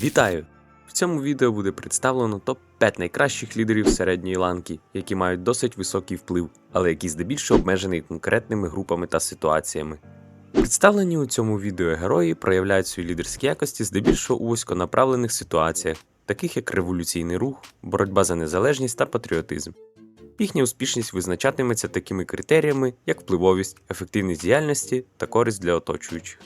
Вітаю! В цьому відео буде представлено топ-5 найкращих лідерів середньої ланки, які мають досить високий вплив, але які здебільшого обмежені конкретними групами та ситуаціями. Представлені у цьому відео герої проявляють свої лідерські якості здебільшого у вузьконаправлених ситуаціях, таких як революційний рух, боротьба за незалежність та патріотизм. Їхня успішність визначатиметься такими критеріями, як впливовість, ефективність діяльності та користь для оточуючих.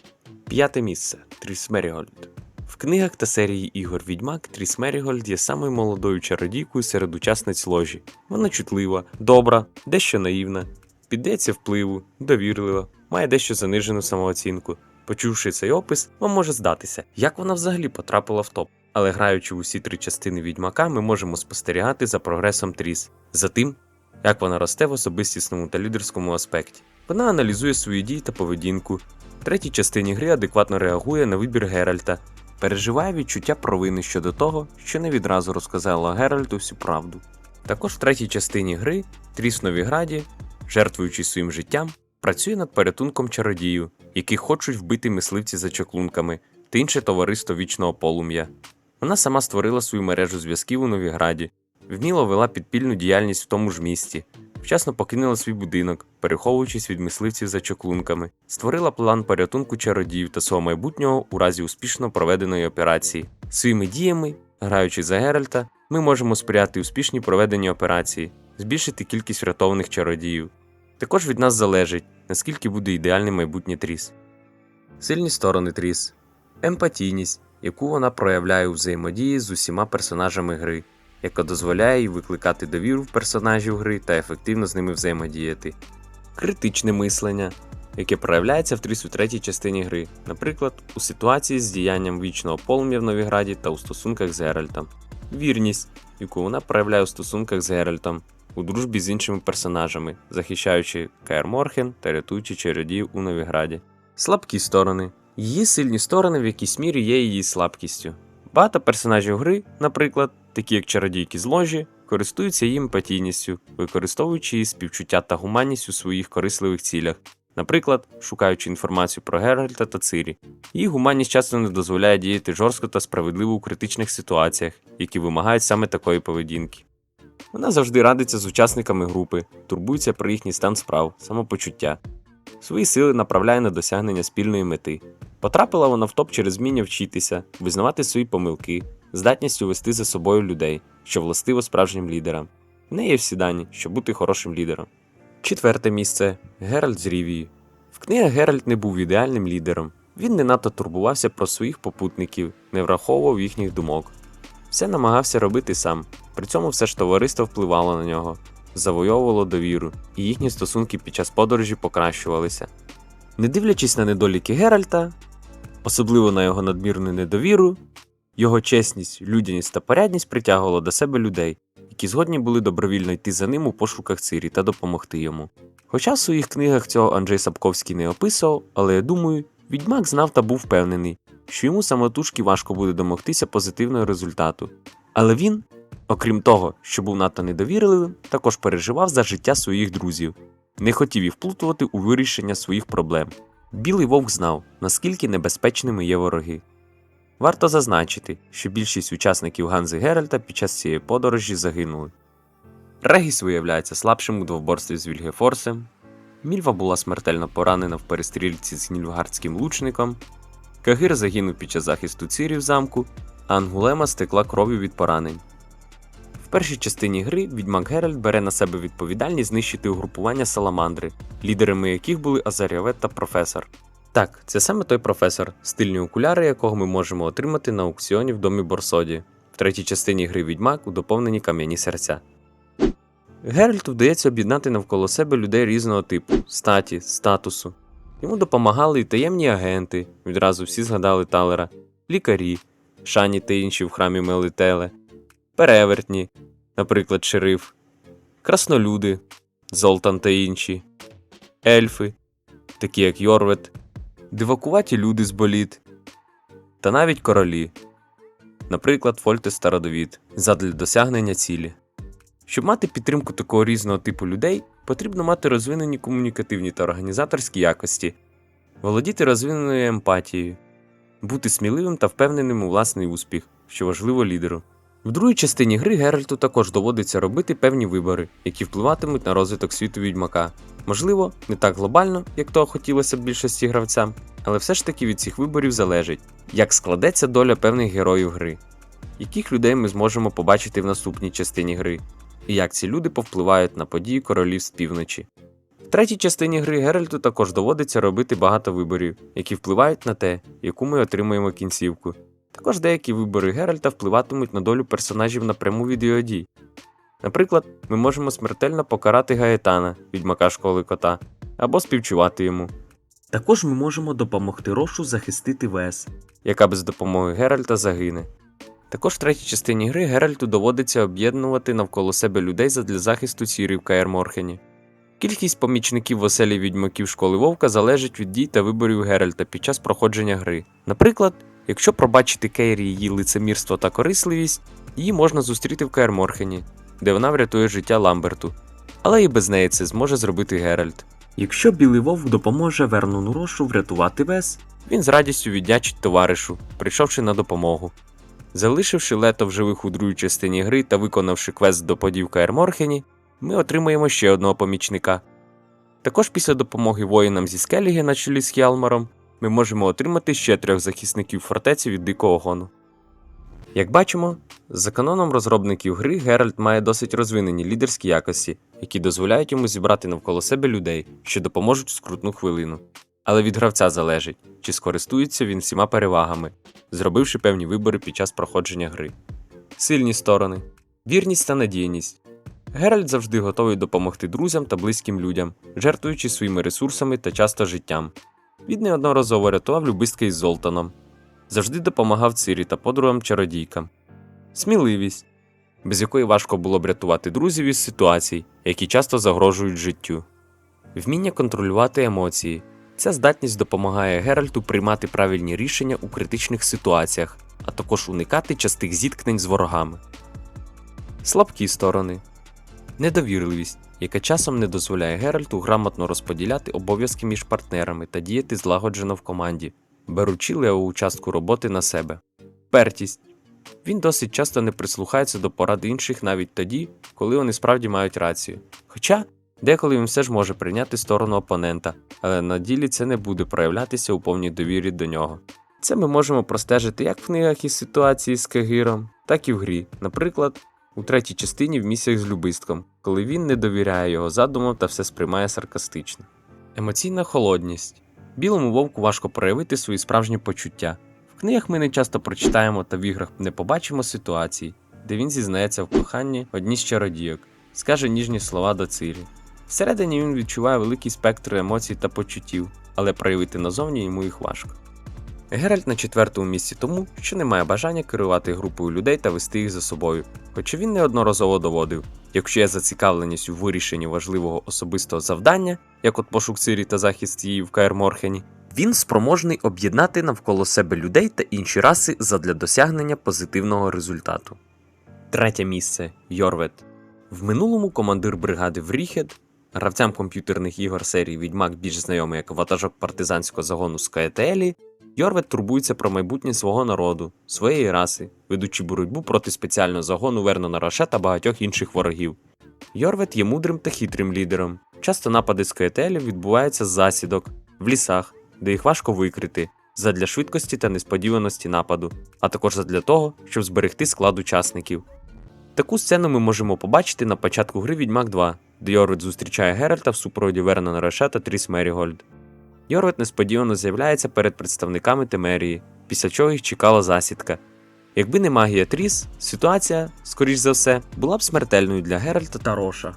П'яте місце Тріс Мерігольд. В книгах та серії ігор Відьмак Тріс Мерігольд є самою молодою чародійкою серед учасниць ложі. Вона чутлива, добра, дещо наївна, піддається впливу, довірлива, має дещо занижену самооцінку. Почувши цей опис, вам може здатися, як вона взагалі потрапила в топ. Але граючи в усі три частини відьмака, ми можемо спостерігати за прогресом Тріс, за тим, як вона росте в особистісному та лідерському аспекті. Вона аналізує свої дії та поведінку. В третій частині гри адекватно реагує на вибір Геральта, переживає відчуття провини щодо того, що не відразу розказала Геральту всю правду. Також в третій частині гри Тріс Новіграді, жертвуючи своїм життям, працює над порятунком чародію, які хочуть вбити мисливці за чаклунками та інше товариство вічного полум'я. Вона сама створила свою мережу зв'язків у Новіграді, вміло вела підпільну діяльність в тому ж місті, вчасно покинула свій будинок, переховуючись від мисливців за чаклунками, створила план порятунку чародіїв та свого майбутнього у разі успішно проведеної операції. Своїми діями, граючи за Геральта, ми можемо сприяти успішній проведенні операції, збільшити кількість врятованих чародіїв. Також від нас залежить, наскільки буде ідеальний майбутнє Тріс. Сильні сторони Тріс, емпатійність, яку вона проявляє у взаємодії з усіма персонажами гри, яка дозволяє їй викликати довіру в персонажів гри та ефективно з ними взаємодіяти. Критичне мислення, яке проявляється в Тріс у третій частині гри, наприклад, у ситуації з діянням вічного полум'я в Новіграді та у стосунках з Геральтом. Вірність, яку вона проявляє у стосунках з Геральтом, у дружбі з іншими персонажами, захищаючи Каер Морхен та рятуючи чародіїв у Новіграді. Слабкі сторони. Її сильні сторони в якійсь мірі є її слабкістю. Багато персонажів гри, наприклад, такі як чародійки з ложі, користуються її емпатійністю, використовуючи її співчуття та гуманність у своїх корисливих цілях, наприклад, шукаючи інформацію про Геральта та Цирі. Її гуманність часто не дозволяє діяти жорстко та справедливо у критичних ситуаціях, які вимагають саме такої поведінки. Вона завжди радиться з учасниками групи, турбується про їхній стан справ, самопочуття. Свої сили направляє на досягнення спільної мети. Потрапила вона в топ через вміння вчитися, визнавати свої помилки, здатністю вести за собою людей, що властиво справжнім лідерам. В неї всі дані, щоб бути хорошим лідером. Четверте місце Геральт з Рівії. В книгах Геральт не був ідеальним лідером. Він не надто турбувався про своїх попутників, не враховував їхніх думок. Все намагався робити сам, при цьому все ж товариство впливало на нього, завойовувало довіру, і їхні стосунки під час подорожі покращувалися. Не дивлячись на недоліки Геральта, особливо на його надмірну недовіру, його чесність, людяність та порядність притягувало до себе людей, які згодні були добровільно йти за ним у пошуках Цирі та допомогти йому. Хоча в своїх книгах цього Анджей Сапковський не описував, але я думаю, відьмак знав та був впевнений, що йому самотужки важко буде домогтися позитивного результату. Але він, окрім того, що був надто недовірливим, також переживав за життя своїх друзів, не хотів їх вплутувати у вирішення своїх проблем. Білий вовк знав, наскільки небезпечними є вороги. Варто зазначити, що більшість учасників Ганзи Геральта під час цієї подорожі загинули. Регіс виявляється слабшим у двоборстві з Вільгефорсом. Мільва була смертельно поранена в перестрільці з нільфгардським лучником. Кагир загинув під час захисту цирів замку, а Ангулема стекла кров'ю від поранень. В першій частині гри відьмак Геральт бере на себе відповідальність знищити угрупування Саламандри, лідерами яких були Азаріавет та професор. Так, це саме той професор, стильні окуляри якого ми можемо отримати на аукціоні в домі Борсоді, в третій частині гри Відьмак у доповненні кам'яні серця. Геральту вдається об'єднати навколо себе людей різного типу, статі, статусу. Йому допомагали і таємні агенти, відразу всі згадали Талера, лікарі, шані та інші в храмі Мелителе, перевертні, наприклад, шериф, краснолюди, Золтан та інші, ельфи, такі як Йорвет, дивакуваті люди з боліт, та навіть королі, наприклад, Фольте Стародовід, задля досягнення цілі. Щоб мати підтримку такого різного типу людей, потрібно мати розвинені комунікативні та організаторські якості, володіти розвиненою емпатією, бути сміливим та впевненим у власний успіх, що важливо лідеру. В другій частині гри Геральту також доводиться робити певні вибори, які впливатимуть на розвиток світу відьмака. Можливо, не так глобально, як того хотілося б більшості гравцям, але все ж таки від цих виборів залежить, як складеться доля певних героїв гри, яких людей ми зможемо побачити в наступній частині гри, і як ці люди повпливають на події королівств півночі. В третій частині гри Геральту також доводиться робити багато виборів, які впливають на те, яку ми отримуємо кінцівку. Також деякі вибори Геральта впливатимуть на долю персонажів напряму від його дій. Наприклад, ми можемо смертельно покарати Гаетана, відьмака школи кота, або співчувати йому. Також ми можемо допомогти Рошу захистити Вес, яка без допомоги Геральта загине. Також в третій частині гри Геральту доводиться об'єднувати навколо себе людей задля захисту Сірі в Кількість помічників в оселі відьмаків школи Вовка залежить від дій та виборів Геральта під час проходження гри. Наприклад, якщо пробачити Кейрі її лицемірство та корисливість, її можна зустріти в Каерморхені, де вона врятує життя Ламберту. Але і без неї це зможе зробити Геральт. Якщо білий вовк допоможе Вернону Рошу врятувати Вес, він з радістю віддячить товаришу, прийшовши на допомогу. Залишивши лето в живих у другій частині гри та виконавши квест до подівка Ерморхені, ми отримаємо ще одного помічника. Також після допомоги воїнам зі Скеліги на чолі з Хялмаром ми можемо отримати ще трьох захисників фортеці від Дикого Гону. Як бачимо, за каноном розробників гри Геральт має досить розвинені лідерські якості, які дозволяють йому зібрати навколо себе людей, що допоможуть в скрутну хвилину. Але від гравця залежить, чи скористується він всіма перевагами, зробивши певні вибори під час проходження гри. Сильні сторони, вірність та надійність. Геральт завжди готовий допомогти друзям та близьким людям, жертвуючи своїми ресурсами та часто життям. Він неодноразово рятував любистки із Золтаном, завжди допомагав Цирі та подругам чародійкам. Сміливість, без якої важко було б рятувати друзів із ситуацій, які часто загрожують життю. Вміння контролювати емоції. Ця здатність допомагає Геральту приймати правильні рішення у критичних ситуаціях, а також уникати частих зіткнень з ворогами. Слабкі сторони недовірливість, яка часом не дозволяє Геральту грамотно розподіляти обов'язки між партнерами та діяти злагоджено в команді, беручи леву частку роботи на себе. Пертість він досить часто не прислухається до порад інших навіть тоді, коли вони справді мають рацію. Хоча деколи він все ж може прийняти сторону опонента, але на ділі це не буде проявлятися у повній довірі до нього. Це ми можемо простежити як в книгах із ситуації з Кегіром, так і в грі, наприклад, у третій частині в місіях з любистком, коли він не довіряє його задумам та все сприймає саркастично. Емоційна холодність. Білому вовку важко проявити свої справжні почуття. В книгах ми не часто прочитаємо та в іграх не побачимо ситуацій, де він зізнається в коханні одній з чародійок, скаже ніжні слова до цирі. Всередині він відчуває великий спектр емоцій та почуттів, але проявити назовні йому їх важко. Геральт на четвертому місці тому, що не має бажання керувати групою людей та вести їх за собою, хоча він неодноразово доводив, якщо є зацікавленість у вирішенні важливого особистого завдання, як от пошук Цирі та захист її в Каерморхені, він спроможний об'єднати навколо себе людей та інші раси задля досягнення позитивного результату. Третє місце Йорвет. В минулому командир бригади Вріхед, гравцям комп'ютерних ігор серії Відьмак більш знайомий як ватажок партизанського загону з Каетелі, Йорвет турбується про майбутнє свого народу, своєї раси, ведучи боротьбу проти спеціального загону Вернона Роше та багатьох інших ворогів. Йорвет є мудрим та хитрим лідером. Часто напади з Каетелів відбуваються з засідок, в лісах, де їх важко викрити, задля швидкості та несподіваності нападу, а також задля того, щоб зберегти склад учасників. Таку сцену ми можемо побачити на початку гри Відьмак 2, де Йорвет зустрічає Геральта в супроводі Вернона Роше та Тріс Мерігольд. Йорвет несподівано з'являється перед представниками Темерії, після чого їх чекала засідка. Якби не магія Тріс, ситуація, скоріш за все, була б смертельною для Геральта та Роша.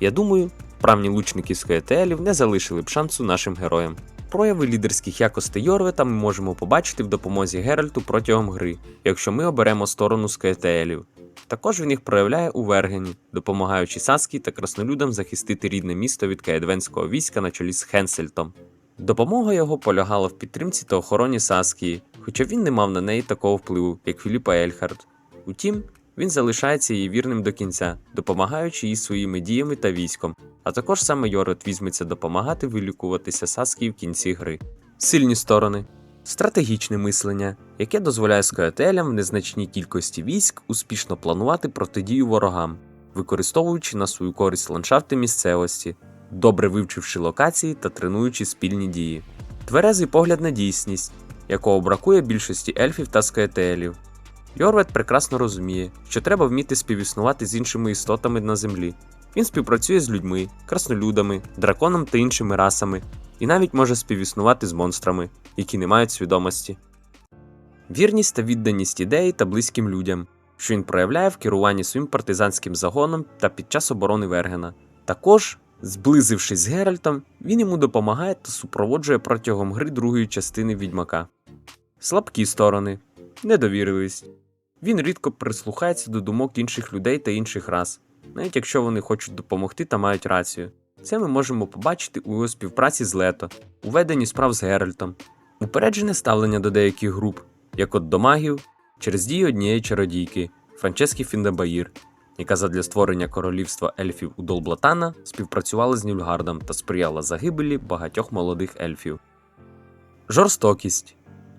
Я думаю, вправні лучники з Коетелів не залишили б шансу нашим героям. Прояви лідерських якостей Йорвета ми можемо побачити в допомозі Геральту протягом гри, якщо ми оберемо сторону Скаетелів. Також він їх проявляє у Вергені, допомагаючи Саскі та краснолюдам захистити рідне місто від каедвенського війська на чолі з Хенсельтом. Допомога його полягала в підтримці та охороні Саскії, хоча він не мав на неї такого впливу, як Філіпа Ельхард. Утім, він залишається їй вірним до кінця, допомагаючи їй своїми діями та військом, а також саме Йорет візьметься допомагати вилікуватися Саскії в кінці гри. Сильні сторони. Стратегічне мислення, яке дозволяє скоятелям в незначній кількості військ успішно планувати протидію ворогам, використовуючи на свою користь ландшафти місцевості, добре вивчивши локації та тренуючи спільні дії. Тверезий погляд на дійсність, якого бракує більшості ельфів та скоятелів. Йорвет прекрасно розуміє, що треба вміти співіснувати з іншими істотами на землі. Він співпрацює з людьми, краснолюдами, драконом та іншими расами, і навіть може співіснувати з монстрами, які не мають свідомості. Вірність та відданість ідеї та близьким людям, що він проявляє в керуванні своїм партизанським загоном та під час оборони Вергена. Також, зблизившись з Геральтом, він йому допомагає та супроводжує протягом гри другої частини відьмака. Слабкі сторони, недовірливість. Він рідко прислухається до думок інших людей та інших рас, навіть якщо вони хочуть допомогти та мають рацію. Це ми можемо побачити у його співпраці з Лето, у веденні справ з Геральтом, упереджене ставлення до деяких груп, як от до магів, через дії однієї чародійки Франчески Фіндебаїр, яка задля створення королівства ельфів у Долблатана співпрацювала з Нільфгардом та сприяла загибелі багатьох молодих ельфів. Жорстокість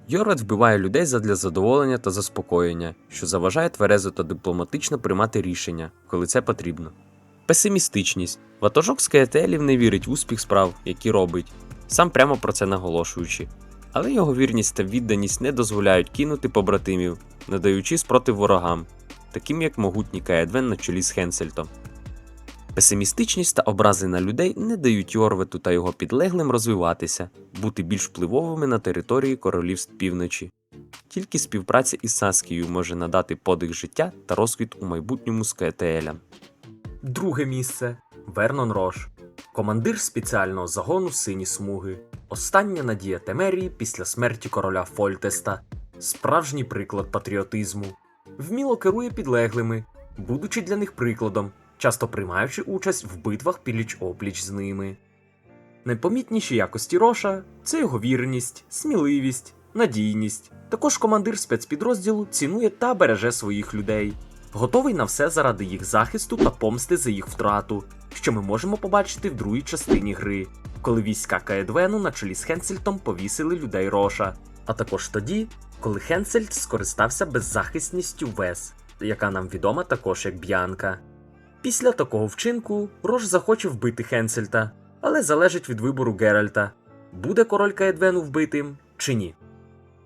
Йорвет вбиває людей задля задоволення та заспокоєння, що заважає тверезо та дипломатично приймати рішення, коли це потрібно. Песимістичність. Ватажок скаєтелів не вірить в успіх справ, які робить, сам прямо про це наголошуючи. Але його вірність та відданість не дозволяють кинути побратимів, надаючи спротив ворогам, таким як могутній Каедвен на чолі з Хенсельтом. Песимістичність та образи на людей не дають Йорвету та його підлеглим розвиватися, бути більш впливовими на території королівств півночі. Тільки співпраця із Саскією може надати подих життя та розквіт у майбутньому скаетелям. Друге місце Вернон Рош, командир спеціального загону сині смуги, остання надія Темерії після смерті короля Фольтеста, справжній приклад патріотизму, вміло керує підлеглими, будучи для них прикладом, часто приймаючи участь в битвах пліч опліч з ними. Найпомітніші якості Роша це його вірність, сміливість, надійність. Також командир спецпідрозділу цінує та береже своїх людей, готовий на все заради їх захисту та помсти за їх втрату, що ми можемо побачити в другій частині гри, коли війська Каедвену на чолі з Хенсельтом повісили людей Роша, а також тоді, коли Хенсельт скористався беззахисністю Вес, яка нам відома також як Б'янка. Після такого вчинку Рош захоче вбити Хенсельта, але залежить від вибору Геральта, буде король Каедвену вбитим чи ні.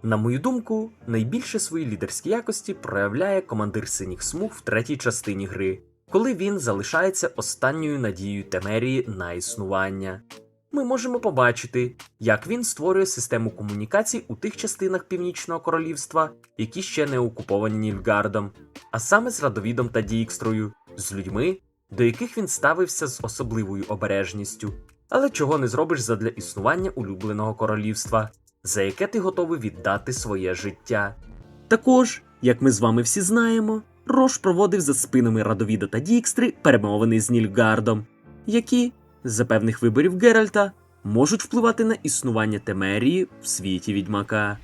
На мою думку, найбільше свої лідерські якості проявляє командир синіх смуг в третій частині гри, коли він залишається останньою надією Темерії на існування. Ми можемо побачити, як він створює систему комунікацій у тих частинах Північного королівства, які ще не окуповані Нільфгардом, а саме з Радовідом та Дікстрою, з людьми, до яких він ставився з особливою обережністю, але чого не зробиш задля існування улюбленого королівства, за яке ти готовий віддати своє життя. Також, як ми з вами всі знаємо, Рош проводив за спинами Радовіда та Дікстри перемовини з Нільфгардом, які, за певних виборів Геральта, можуть впливати на існування Темерії в світі відьмака,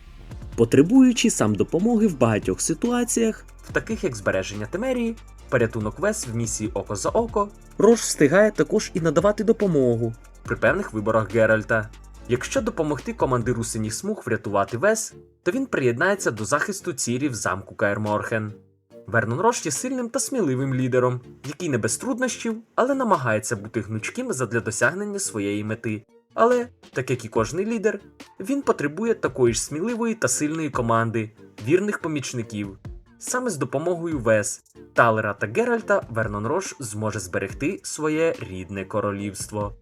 потребуючи сам допомоги в багатьох ситуаціях, в таких як збереження Темерії, порятунок Вес в місії Око за Око, Рош встигає також і надавати допомогу при певних виборах Геральта. Якщо допомогти командиру синіх смуг врятувати Вес, то він приєднається до захисту цірів замку Каерморхен. Вернон Рош є сильним та сміливим лідером, який не без труднощів, але намагається бути гнучким задля досягнення своєї мети. Але, так як і кожний лідер, він потребує такої ж сміливої та сильної команди, вірних помічників. Саме з допомогою Вес, Талера та Геральта Вернон Рош зможе зберегти своє рідне королівство.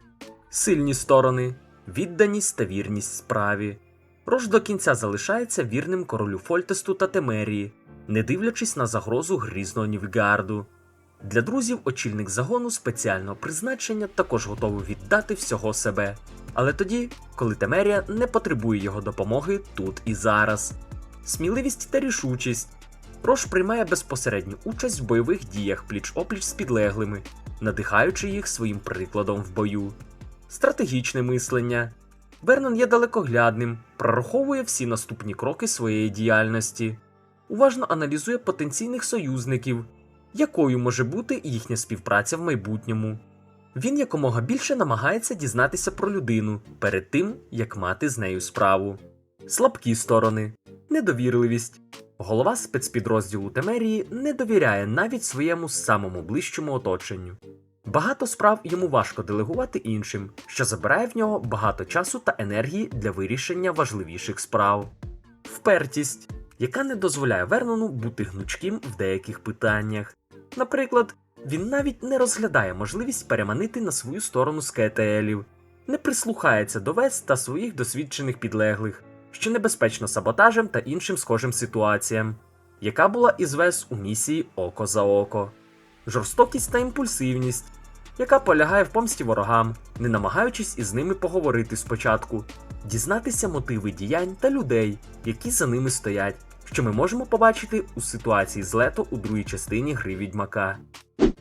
Сильні сторони відданість та вірність справі. Рош до кінця залишається вірним королю Фольтесту та Темерії, не дивлячись на загрозу грізного Нівгарду. Для друзів очільник загону спеціального призначення також готовий віддати всього себе. Але тоді, коли Темерія не потребує його допомоги тут і зараз. Сміливість та рішучість. Рош приймає безпосередню участь в бойових діях пліч-опліч з підлеглими, надихаючи їх своїм прикладом в бою. Стратегічне мислення. Вернон є далекоглядним, прораховує всі наступні кроки своєї діяльності, уважно аналізує потенційних союзників, якою може бути їхня співпраця в майбутньому. Він якомога більше намагається дізнатися про людину перед тим, як мати з нею справу. Слабкі сторони, недовірливість. Голова спецпідрозділу Темерії не довіряє навіть своєму самому ближчому оточенню. Багато справ йому важко делегувати іншим, що забирає в нього багато часу та енергії для вирішення важливіших справ. Впертість, яка не дозволяє Вернону бути гнучким в деяких питаннях. Наприклад, він навіть не розглядає можливість переманити на свою сторону скетелів, не прислухається до Вес та своїх досвідчених підлеглих, що небезпечно саботажем та іншим схожим ситуаціям, яка була із Вес у місії Око за око, жорстокість та імпульсивність, яка полягає в помсті ворогам, не намагаючись із ними поговорити спочатку, дізнатися мотиви діянь та людей, які за ними стоять, що ми можемо побачити у ситуації з лето у другій частині гри відьмака.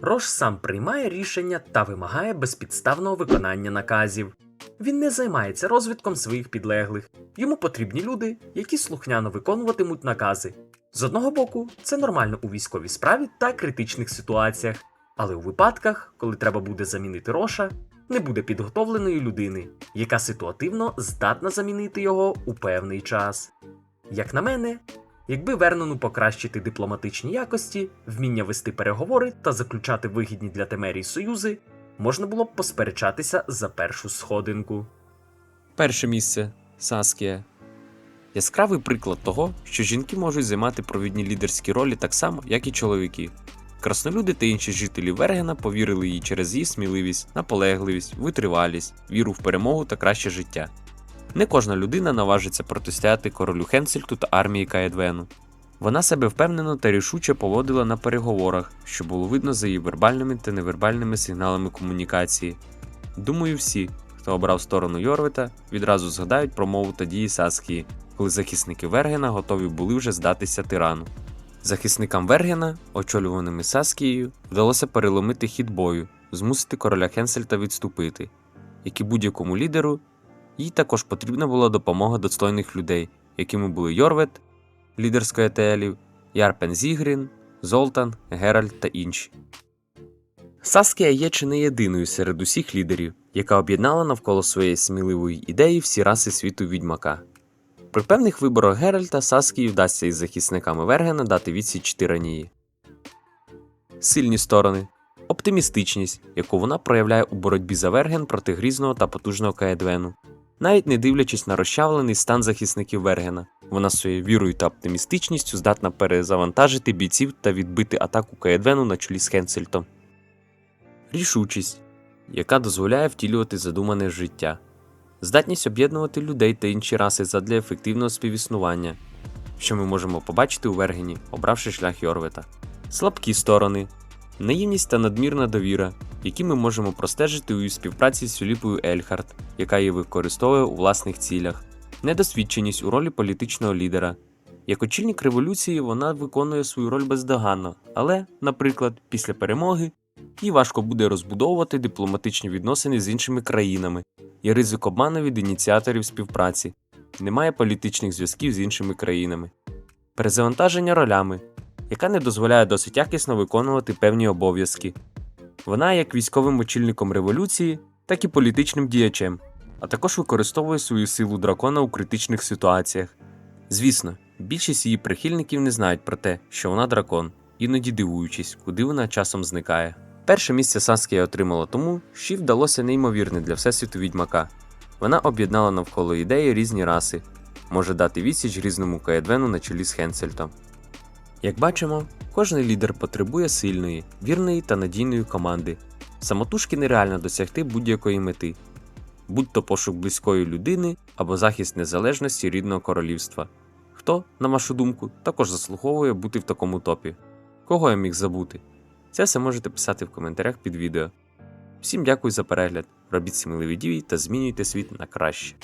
Рош сам приймає рішення та вимагає безпідставного виконання наказів. Він не займається розвитком своїх підлеглих. Йому потрібні люди, які слухняно виконуватимуть накази. З одного боку, це нормально у військовій справі та критичних ситуаціях, але у випадках, коли треба буде замінити Роша, не буде підготовленої людини, яка ситуативно здатна замінити його у певний час. Як на мене, якби Вернону покращити дипломатичні якості, вміння вести переговори та заключати вигідні для Темерії союзи, можна було б посперечатися за першу сходинку. Перше місце Саскія. Яскравий приклад того, що жінки можуть займати провідні лідерські ролі так само, як і чоловіки. Краснолюди та інші жителі Вергена повірили їй через її сміливість, наполегливість, витривалість, віру в перемогу та краще життя. Не кожна людина наважиться протистояти королю Хенсельту та армії Каедвену. Вона себе впевнено та рішуче поводила на переговорах, що було видно за її вербальними та невербальними сигналами комунікації. Думаю, всі, хто обрав сторону Йорвита, відразу згадають про мову та дії Саскії, коли захисники Вергена готові були вже здатися тирану. Захисникам Вергена, очолюваними Саскією, вдалося переломити хід бою, змусити короля Хенсельта відступити, як і будь-якому лідеру, їй також потрібна була допомога достойних людей, якими були Йорвет, лідер Скоетелів, Ярпен Зігрін, Золтан, Геральт та інші. Саскія є чи не єдиною серед усіх лідерів, яка об'єднала навколо своєї сміливої ідеї всі раси світу відьмака. При певних виборах Геральта Саскії вдасться із захисниками Вергена дати відсіч тиранії. Сильні сторони оптимістичність, яку вона проявляє у боротьбі за Верген проти грізного та потужного Каедвену. Навіть не дивлячись на розчавлений стан захисників Вергена, вона своєю вірою та оптимістичністю здатна перезавантажити бійців та відбити атаку Каедвену на чолі з Хенсельтом. Рішучість, яка дозволяє втілювати задумане життя, здатність об'єднувати людей та інші раси задля ефективного співіснування, що ми можемо побачити у Вергені, обравши шлях Йорвета, слабкі сторони, наївність та надмірна довіра, які ми можемо простежити у співпраці з Філіпою Ельхарт, яка її використовує у власних цілях, недосвідченість у ролі політичного лідера. Як очільник революції вона виконує свою роль бездоганно, але, наприклад, після перемоги їй важко буде розбудовувати дипломатичні відносини з іншими країнами, є ризик обману від ініціаторів співпраці, немає політичних зв'язків з іншими країнами, перезавантаження ролями, яка не дозволяє досить якісно виконувати певні обов'язки. Вона як військовим очільником революції, так і політичним діячем, а також використовує свою силу дракона у критичних ситуаціях. Звісно, більшість її прихильників не знають про те, що вона дракон, іноді дивуючись, куди вона часом зникає. Перше місце Саскія отримала тому, що їй вдалося неймовірне для всесвіту відьмака. Вона об'єднала навколо ідеї різні раси, може дати відсіч різному Каедвену на чолі з Хенсельтом. Як бачимо, кожен лідер потребує сильної, вірної та надійної команди. Самотужки нереально досягти будь-якої мети, будь то пошук близької людини або захист незалежності рідного королівства. Хто, на вашу думку, також заслуговує бути в такому топі? Кого я міг забути? Це все можете писати в коментарях під відео. Всім дякую за перегляд, робіть сміливі дії та змінюйте світ на краще.